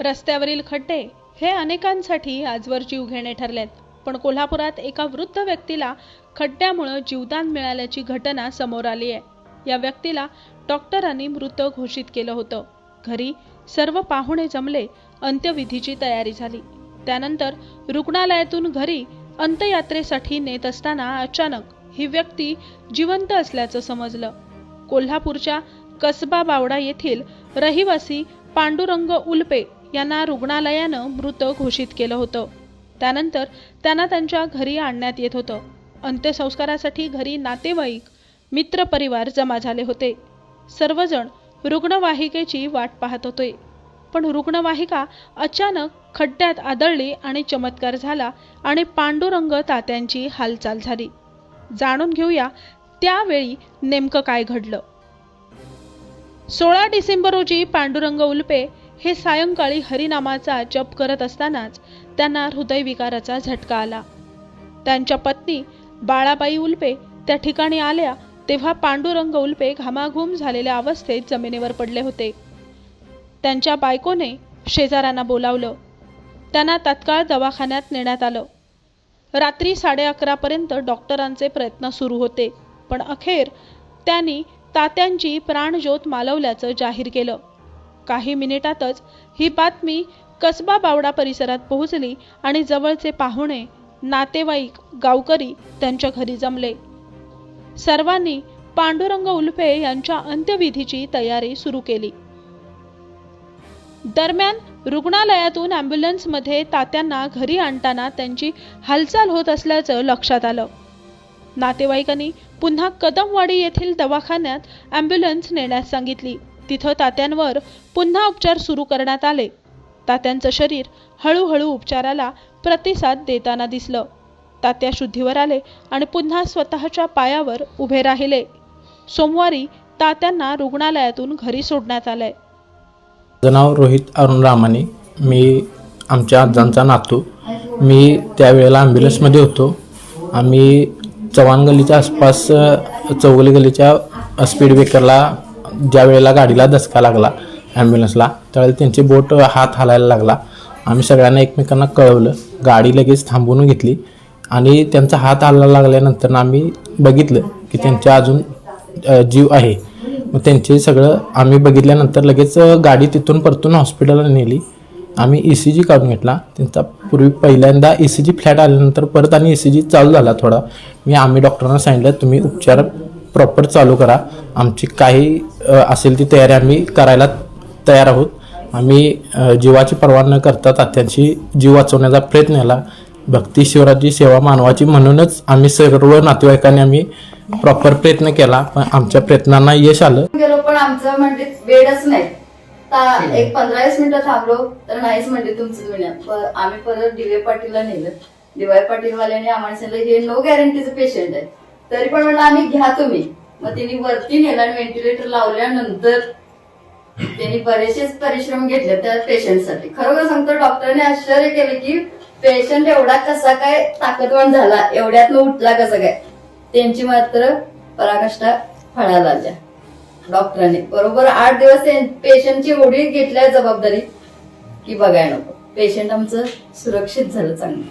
रस्त्यावरील खड्डे हे अनेकांसाठी आजवर जीव घेणे ठरलेत. पण कोल्हापुरात एका वृद्ध व्यक्तीला खड्ड्यामुळं जीवदान मिळाल्याची घटना समोर आली आहे. या व्यक्तीला डॉक्टरांनी मृत घोषित केलं होतं. घरी सर्व पाहुणे जमले अंत्यविधीची तयारी झाली. त्यानंतर रुग्णालयातून घरी अंत्ययात्रेसाठी नेत असताना अचानक ही व्यक्ती जिवंत असल्याचं समजलं. कोल्हापूरच्या कसबा बावडा येथील रहिवासी पांडुरंग उल्पे यांना रुग्णालयानं मृत घोषित केलं होतं. त्यानंतर त्यांना त्यांच्या घरी आणण्यात येत होतं. अंत्यसंस्कारासाठी घरी नातेवाईक मित्रपरिवार जमा झाले होते. सर्वजण रुग्णवाहिकेची वाट पाहत होते. पण रुग्णवाहिका अचानक खड्ड्यात आदळली आणि चमत्कार झाला आणि पांडुरंग तात्यांची हालचाल झाली. जाणून घेऊया त्यावेळी नेमकं काय घडलं. सोळा डिसेंबर रोजी पांडुरंग उल्पे हे सायंकाळी हरिनामाचा जप करत असतानाच त्यांना हृदयविकाराचा झटका आला. त्यांच्या पत्नी बाळाबाई उल्पे त्या ठिकाणी आल्या तेव्हा पांडुरंग उल्पे घामाघूम झालेल्या अवस्थेत जमिनीवर पडले होते. त्यांच्या बायकोने शेजाऱ्यांना बोलावलं. त्यांना तत्काळ दवाखान्यात नेण्यात आलं. रात्री साडे अकरापर्यंत डॉक्टरांचे प्रयत्न सुरू होते पण अखेर त्यांनी तात्यांची प्राणज्योत मालवल्याचं जाहीर केलं. काही मिनिटातच ही बातमी कसबा बावडा परिसरात पोहोचली आणि जवळचे पाहुणे नातेवाईक गावकरी त्यांच्या घरी जमले. सर्वांनी पांडुरंग उल्फे यांच्या अंत्यविधीची तयारी सुरू केली. दरम्यान रुग्णालयातून ॲम्ब्युलन्समध्ये तात्यांना घरी आणताना त्यांची हालचाल होत असल्याचं लक्षात आलं. नातेवाईकांनी पुन्हा कदमवाडी येथील दवाखान्यात ॲम्ब्युलन्स नेण्यास सांगितली. तिथं तात्यांवर पुन्हा उपचार सुरू करण्यात आले. तात्यांचं शरीर हळूहळू उपचाराला प्रतिसाद देताना दिसलं. तात्या शुद्धीवर आले आणि पुन्हा स्वतःच्या पायावर उभे राहिले. सोमवारी तात्यांना रुग्णालयातून घरी सोडण्यात आलंय नाव रोहित अरुण रामाने. मी आमच्या आजांचा नातू. मी त्यावेळेला ॲम्ब्युलन्समध्ये होतो. आम्ही चव्हाण गल्लीच्या आसपास चौगली गल्लीच्या स्पीड ब्रेकरला ज्या वेळेला गाडीला धसका लागला ॲम्ब्युलन्सला त्यावेळेला त्यांची बोट हात हालायला लागला. आम्ही सगळ्यांना एकमेकांना कळवलं. गाडी लगेच थांबवून घेतली आणि त्यांचा हात हालायला लागल्यानंतर आम्ही बघितलं की त्यांच्या अजून जीव आहे. मग त्यांचे सगळं आम्ही बघितल्यानंतर लगेच गाडी तिथून परतून हॉस्पिटलला नेली. आम्ही ई सी जी काढून घेतला. त्यांचा पूर्वी पहिल्यांदा ई सी जी फ्लॅट आल्यानंतर परत आणि ई सी जी चालू झाला थोडा. मी आम्ही डॉक्टरांना सांगितलं तुम्ही उपचार प्रॉपर चालू करा. आमची काही असेल ती तयारी आम्ही करायला तयार आहोत. आम्ही जीवाची पर्वा न करता तात्यांची जीव वाचवण्याचा प्रयत्न केला. भक्ती शिवराची सेवा मानवाची म्हणूनच आम्ही सर्व नातेवाईकांनी आम्ही प्रॉपर प्रयत्न केला. पण आमच्या प्रयत्नांना यश आलं. गेलो पण आमचं म्हणजे बेडच नाही. ता- एक पंधरा वीस मिनिटं थांबलो तर नाहीच म्हणजे तुमचं दुनिया प- आम्ही परत दिवे पाटीलला नेलं. दिवाय पाटील वाल्याने आम्हाला सांगितलं हे नो गॅरंटीचं पेशंट आहे. तरी पण म्हणलं आम्ही घ्या तुम्ही. मग त्यांनी वरती नेलं आणि व्हेंटिलेटर लावल्यानंतर त्यांनी बरेचसेच परिश्रम घेतले त्या पेशंटसाठी खरोखर सांगतो डॉक्टरने आश्चर्य केलं की पेशंट एवढा कसा काय ताकदवान झाला एवढ्यातनं उठला कसा काय? त्यांची मात्र पराकाष्ठा फळा लागल्या. डॉक्टरांनी बरोबर आठ दिवस पेशंटची एवढी घेतल्या जबाबदारी की बघायला नको. पेशंट आमचं सुरक्षित झालं चांगलं.